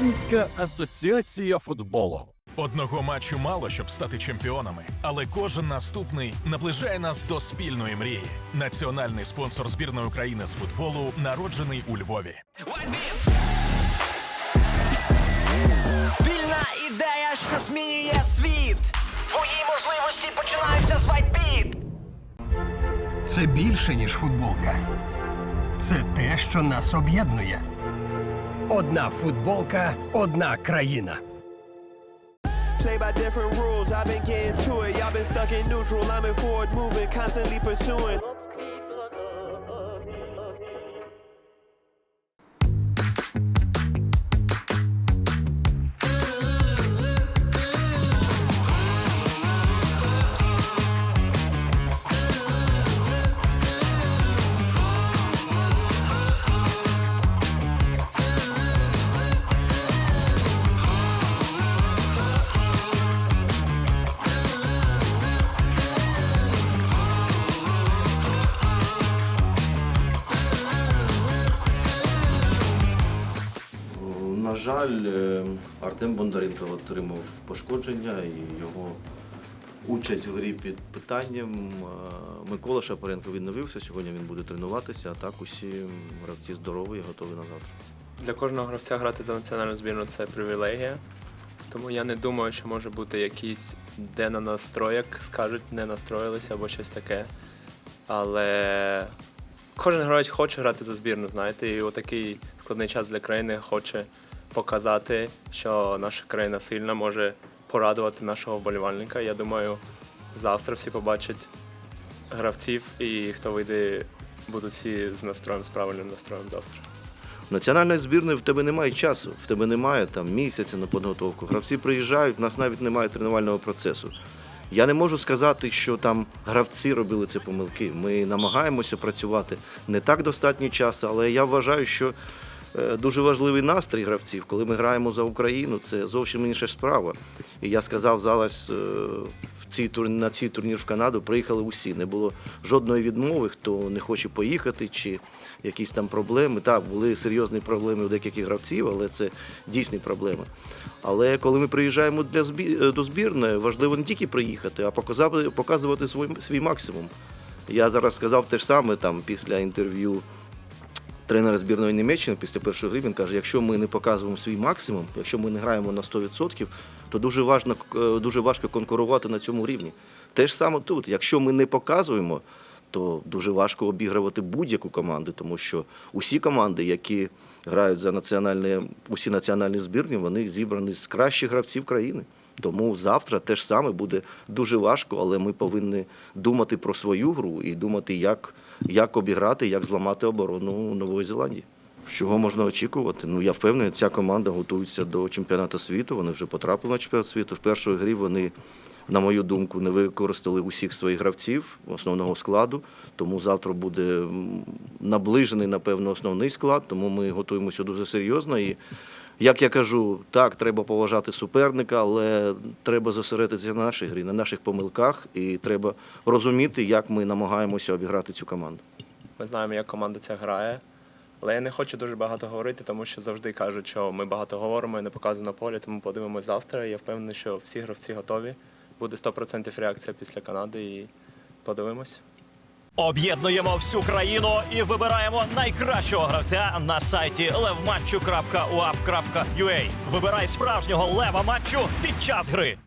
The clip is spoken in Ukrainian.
Російська асоціація футболу. Одного матчу мало, щоб стати чемпіонами, але кожен наступний наближає нас до спільної мрії. Національний спонсор збірної України з футболу народжений у Львові. Спільна ідея, що змінює світ. Твої можливості починаються з вайтбіт. Це більше, ніж футболка. Це те, що нас об'єднує. Одна футболка, одна країна. Play by different rules, I've been getting to it. Y'all been stuck in neutral, I'm in forward movement, constantly pursuing. Жаль, е, Артем Бондаренко отримав пошкодження і його участь в грі під питанням. Е, Микола Шапаренко відновився. Сьогодні він буде тренуватися, а так усі гравці здорові і готові на завтра. Для кожного гравця грати за національну збірну це привілегія. Тому я не думаю, що може бути якийсь де на настрой, як скажуть, не настроїлися або щось таке. Але кожен гравець хоче грати за збірну, знаєте, і у такий складний час для країни хоче показати, що наша країна сильна, може порадувати нашого вболівальника. Я думаю, завтра всі побачать гравців і хто вийде, будуть всі з настроєм, з правильним настроєм завтра. Національної збірної в тебе немає часу, в тебе немає там місяця на підготовку. Гравці приїжджають, в нас навіть немає тренувального процесу. Я не можу сказати, що там гравці робили ці помилки. Ми намагаємося працювати не так достатньо часу, але я вважаю, що дуже важливий настрій гравців, коли ми граємо за Україну, це зовсім інша справа. І я сказав зараз е, в цій тур- на цей турнір в Канаду приїхали усі. Не було жодної відмови, хто не хоче поїхати чи якісь там проблеми. Так, були серйозні проблеми у деяких гравців, але це дійсні проблеми. Але коли ми приїжджаємо для збі... е, до збірної, важливо не тільки приїхати, а показати, показувати свій, свій максимум. Я зараз сказав те ж саме там після інтерв'ю тренера збірної Німеччини після першої гри. Він каже: якщо ми не показуємо свій максимум, якщо ми не граємо на 100%, то дуже важно, е, дуже важко конкурувати на цьому рівні. Те ж саме тут. Якщо ми не показуємо, то дуже важко обігрувати будь-яку команду, тому що усі команди, які грають за національні, усі національні збірні, вони зібрані з кращих гравців країни. Тому завтра теж саме буде дуже важко, але ми повинні думати про свою гру і думати, як, як обіграти, як зламати оборону Нової Зеландії. Чого можна очікувати? Ну я впевнений, ця команда готується до чемпіонату світу. Вони вже потрапили на чемпіонат світу. В першій грі вони, на мою думку, не використали усіх своїх гравців основного складу. Тому завтра буде наближений, напевно, основний склад. Тому ми готуємося дуже серйозно. І як я кажу, так, треба поважати суперника, але треба зосередитися на нашій грі, на наших помилках, і треба розуміти, як ми намагаємося обіграти цю команду. Ми знаємо, як команда ця грає. Але я не хочу дуже багато говорити, тому що завжди кажуть, що ми багато говоримо і не показуємо на полі, тому подивимось завтра. Я впевнений, що всі гравці готові. Буде 100% реакція після Канади і подивимось. Об'єднуємо всю країну і вибираємо найкращого гравця на сайті levmatchu.uap.ua. Вибирай справжнього лева матчу під час гри.